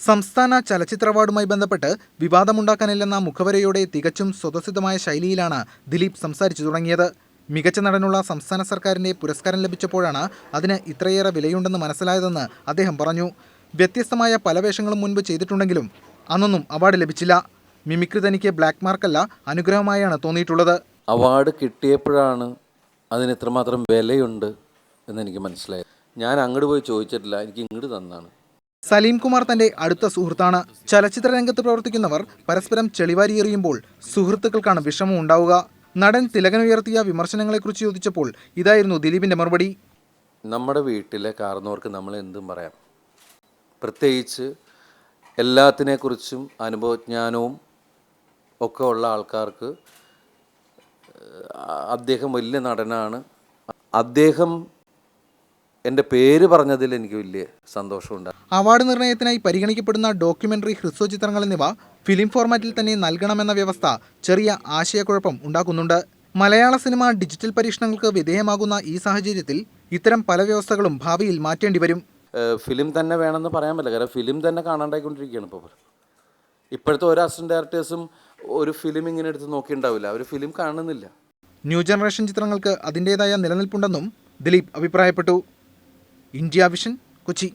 സംസ്ഥാന ചലച്ചിത്ര അവാർഡുമായി ബന്ധപ്പെട്ട് വിവാദമുണ്ടാക്കാനില്ലെന്ന മുഖവരയോടെ തികച്ചും സ്വതസിദ്ധമായ ശൈലിയിലാണ് ദിലീപ് സംസാരിച്ചു തുടങ്ങിയത്. മികച്ച നടനുള്ള സംസ്ഥാന സർക്കാരിന്റെ പുരസ്കാരം ലഭിച്ചപ്പോഴാണ് അതിന് ഇത്രയേറെ വിലയുണ്ടെന്ന് മനസ്സിലായതെന്ന് അദ്ദേഹം പറഞ്ഞു. വ്യത്യസ്തമായ പല വേഷങ്ങളും മുൻപ് ചെയ്തിട്ടുണ്ടെങ്കിലും അന്നൊന്നും അവാർഡ് ലഭിച്ചില്ല. മിമിക്രി തനിക്ക് ബ്ലാക്ക് മാർക്കല്ല അനുഗ്രഹമായാണ് തോന്നിയിട്ടുള്ളത്. അവാർഡ് കിട്ടിയപ്പോഴാണ് അതിന് ഇത്രമാത്രം വിലയുണ്ട് എന്നെനിക്ക് മനസ്സിലായത്. ഞാൻ അങ്ങോട്ട് പോയി ചോദിച്ചിട്ടില്ല എനിക്ക് ഇങ്ങോട്ട് തന്നാണ്. സലീം കുമാർ തന്റെ അടുത്ത സുഹൃത്താണ്. ചലച്ചിത്ര രംഗത്ത് പ്രവർത്തിക്കുന്നവർ പരസ്പരം ചെളിവാരിയെറിയുമ്പോൾ സുഹൃത്തുക്കൾക്കാണ് വിഷമം ഉണ്ടാവുക. നടൻ തിലകൻ ഉയർത്തിയ വിമർശനങ്ങളെക്കുറിച്ച് ചോദിച്ചപ്പോൾ ഇതായിരുന്നു ദിലീപിന്റെ മറുപടി. നമ്മുടെ വീട്ടിലെ കാർന്നവർക്ക് നമ്മൾ എന്തും പറയാം. പ്രത്യേകിച്ച് എല്ലാത്തിനെക്കുറിച്ചും അനുഭവജ്ഞാനവും ഒക്കെ ഉള്ള ആൾക്കാർക്ക് അദ്ദേഹം വലിയ നടനാണ്. അദ്ദേഹം എന്റെ പേര് പറഞ്ഞതിൽ എനിക്ക് വലിയ സന്തോഷമുണ്ട്. അവാർഡ് നിർണയത്തിനായി പരിഗണിക്കപ്പെടുന്ന ഡോക്യുമെന്ററി ഹ്രസ്വ ചിത്രങ്ങൾ എന്നിവ ഫിലിം ഫോർമാറ്റിൽ തന്നെ നൽകണമെന്ന വ്യവസ്ഥ ചെറിയ ആശയക്കുഴപ്പം ഉണ്ടാക്കുന്നുണ്ട്. മലയാള സിനിമ ഡിജിറ്റൽ പരീക്ഷണങ്ങൾക്ക് വിധേയമാകുന്ന ഈ സാഹചര്യത്തിൽ ഇത്തരം പല വ്യവസ്ഥകളും ഭാവിയിൽ മാറ്റേണ്ടി വരും. ഫിലിം തന്നെ വേണമെന്ന് പറയാൻ പറ്റില്ല. കാരണം ഫിലിം തന്നെ കാണാണ്ടായിക്കൊണ്ടിരിക്കുകയാണ് ഇപ്പോൾ ഇപ്പോഴത്തെ ഒരു അസിസ്റ്റന്റ് ഡയറക്ടേഴ്സും ഒരു ഫിലിം ഇങ്ങനെ എടുത്ത് നോക്കിയിട്ടുണ്ടാവില്ല അവർ ഫിലിം കാണുന്നില്ല. ന്യൂ ജനറേഷൻ ചിത്രങ്ങൾക്ക് അതിന്റെതായ നിലനിൽപ്പുണ്ടെന്നും ദിലീപ് അഭിപ്രായപ്പെട്ടു. India vision Kochi